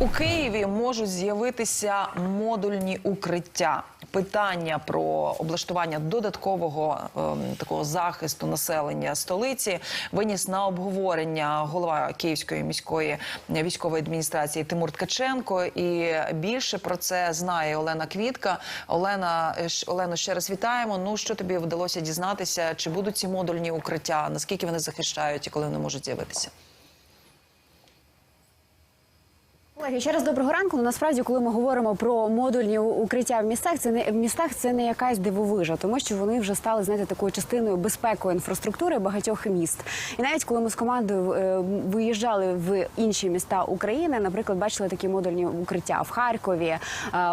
У Києві можуть з'явитися модульні укриття. Питання про облаштування додаткового ем, такого захисту населення столиці виніс на обговорення голова Київської міської військової адміністрації Тимур Ткаченко. І більше про це знає Олена Квітка. Олена е, Олено, ще раз вітаємо. Ну що тобі вдалося дізнатися? Чи будуть ці модульні укриття? Наскільки вони захищають і коли вони можуть з'явитися? Колеги, ще раз доброго ранку. Ну, насправді, коли ми говоримо про модульні укриття в містах, це не в містах це не якась дивовижа, тому що вони вже стали знаєте такою частиною безпекової інфраструктури багатьох міст. І навіть коли ми з командою е, виїжджали в інші міста України, наприклад, бачили такі модульні укриття в Харкові, е,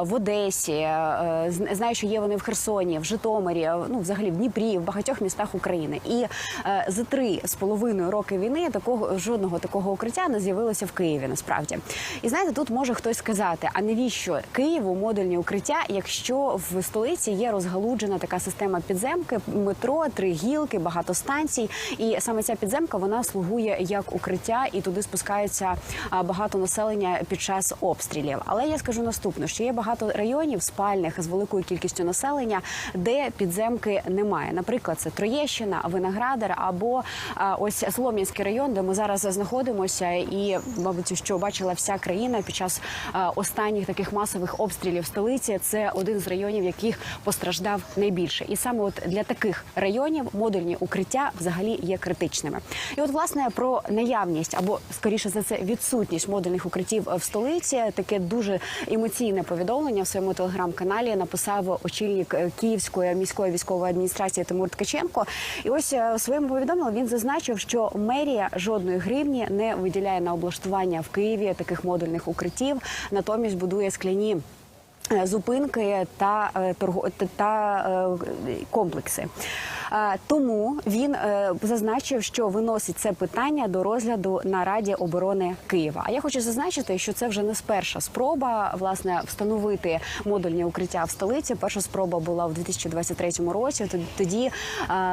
в Одесі. е, Знаю, що є вони в Херсоні, в Житомирі, е, ну взагалі в Дніпрі, в багатьох містах України. І е, за три з половиною роки війни такого жодного такого укриття не з'явилося в Києві. Насправді, і знаєте, тут може хтось сказати: а навіщо Києву модульні укриття, якщо в столиці є розгалуджена така система підземки, метро, три гілки, багато станцій, і саме ця підземка вона слугує як укриття, і туди спускаються багато населення під час обстрілів. Але я скажу наступне: що є багато районів спальних з великою кількістю населення, де підземки немає. Наприклад, це Троєщина, Виноградар або ось Солом'янський район, де ми зараз знаходимося, і мабуть, що бачила вся країна під час останніх таких масових обстрілів столиці. Це один з районів, яких постраждав найбільше. І саме от для таких районів модульні укриття взагалі є критичними. І от власне про наявність або скоріше за це відсутність модульних укриттів в столиці. Таке дуже емоційне повідомлення в своєму телеграм-каналі написав очільник е, Київської міської військової адміністрації Тимур Ткаченко. І ось е, у своєму повідомленні він зазначив, що мерія жодної гривні не виділяє на облаштування в Києві таких модульних укриттів, натомість будує скляні. Е, Зупинки та е, та- е, комплекси. Тому він зазначив, що виносить це питання до розгляду на Раді оборони Києва. А я хочу зазначити, що це вже не перша спроба власне встановити модульні укриття в столиці. Перша спроба була в 2023 році. Тод- Тоді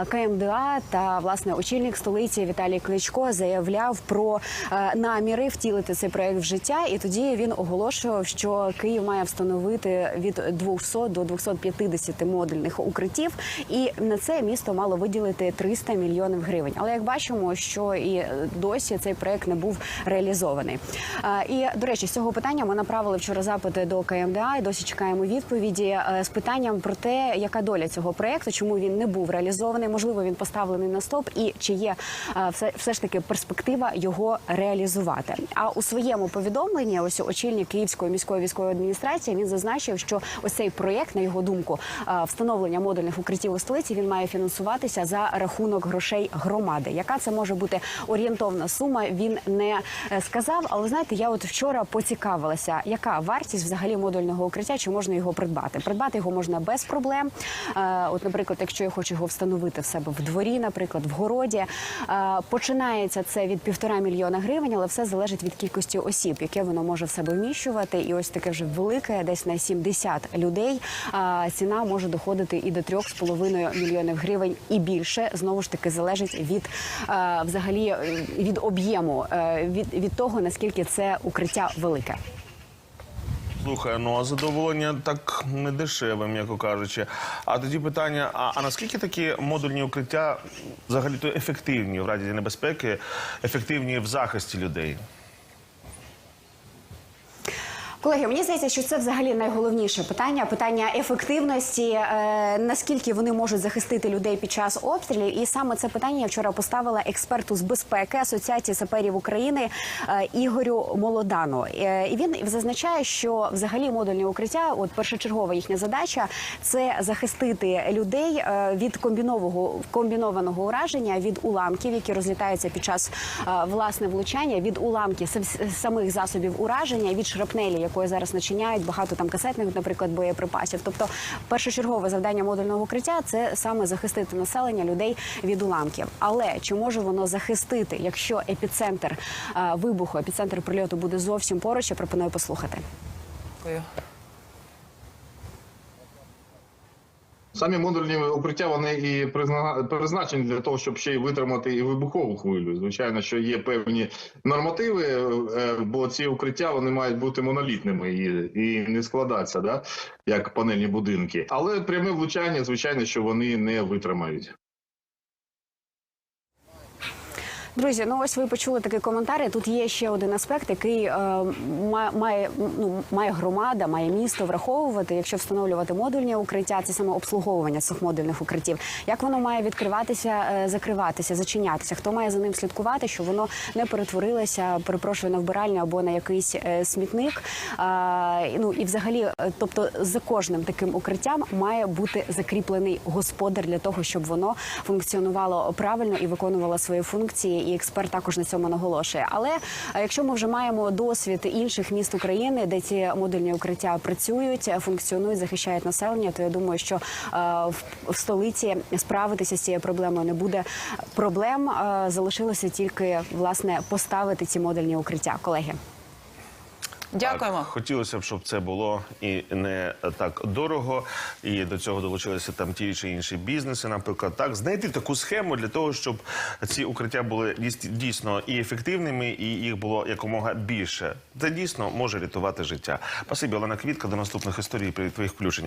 КМДА та власне очільник столиці Віталій Кличко заявляв про наміри втілити цей проект в життя. І тоді він оголошував, що Київ має встановити від 200 до 250 модульних укриттів, і на це місто мало виділити 300 мільйонів гривень. Але як бачимо, що і е, досі цей проект не був реалізований. І до речі, з цього питання ми направили вчора запити до КМДА і досі чекаємо відповіді е, з питанням про те, яка доля цього проекту, чому він не був реалізований, можливо, він поставлений на стоп, і чи є е, все, все ж таки перспектива його реалізувати. А у своєму повідомленні, ось очільник Київської міської військової адміністрації, він зазначив, що ось цей проект, на його думку, е, встановлення модульних укриттів у столиці, він має фінансуватися за рахунок грошей громади. Яка це може бути орієнтовна сума? Він не е, сказав. Але знаєте, я от вчора поцікавилася, яка вартість взагалі модульного укриття, чи можна його придбати? Придбати його можна без проблем. Е, От, наприклад, якщо я хочу його встановити в себе в дворі, наприклад, в городі, починається це від півтора мільйона гривень, але все залежить від кількості осіб, яке воно може в себе вміщувати. І ось таке вже велике, десь на 70 людей. Ціна може доходити і до 3,5 мільйонів гривень і більше. Знову ж таки залежить від взагалі е, від об'єму, е, від, від того наскільки це укриття велике. Слухай, ну а задоволення так не дешеве, м'яко кажучи. А тоді питання: а, а наскільки такі модульні укриття взагалі то ефективні в раді небезпеки, ефективні в захисті людей? Колеги, мені здається, що це взагалі найголовніше питання питання ефективності, е, наскільки вони можуть захистити людей під час обстрілів. І саме це питання я вчора поставила експерту з безпеки Асоціації саперів України е, Ігорю Молодану. Е, і він зазначає, що взагалі модульні укриття, от першочергова їхня задача це захистити людей е, від комбінованого комбінованого ураження, від уламків, які розлітаються під час е, власне влучання, від уламків самих засобів ураження, від шрапнелі, якої зараз начиняють багато там касетних, наприклад, боєприпасів. Тобто, першочергове завдання модульного укриття це саме захистити населення людей від уламків. Але чи може воно захистити, якщо епіцентр е, вибуху, епіцентр прильоту буде зовсім поруч? Я пропоную послухати. Дякую. Самі модульні укриття вони і призна- призначені для того, щоб ще й витримати і вибухову хвилю. Звичайно, що є певні нормативи, е, бо ці укриття вони мають бути монолітними і, і не складатися, да, як панельні будинки. Але пряме влучання, звичайно, що вони не витримають. Друзі, ну ось ви почули такий коментар. Тут є ще один аспект, який е, ма- має ну має громада, має місто враховувати, якщо встановлювати модульні укриття, це саме обслуговування цих модульних укриттів. Як воно має відкриватися, е, закриватися, зачинятися? Хто має за ним слідкувати, щоб воно не перетворилося, перепрошую на вбиральню або на якийсь е, смітник? І, ну і взагалі, е, тобто за кожним таким укриттям має бути закріплений господар для того, щоб воно функціонувало правильно і виконувало свої функції. І експерт також на цьому наголошує. Але е, якщо ми вже маємо досвід інших міст України, де ці модульні укриття працюють, функціонують, захищають населення, то я думаю, що е, в, в столиці справитися з цією проблемою не буде проблем. Е, залишилося тільки власне поставити ці модульні укриття, колеги. Дякуємо. Так, хотілося б, щоб це було і не так дорого, і до цього долучилися там ті чи інші бізнеси, наприклад, так знайти таку схему для того, щоб ці укриття були дійс- дійсно і ефективними, і їх було якомога більше. Це дійсно може рятувати життя. Спасибі, Олена Квітка. До наступних історій при твоїх включень.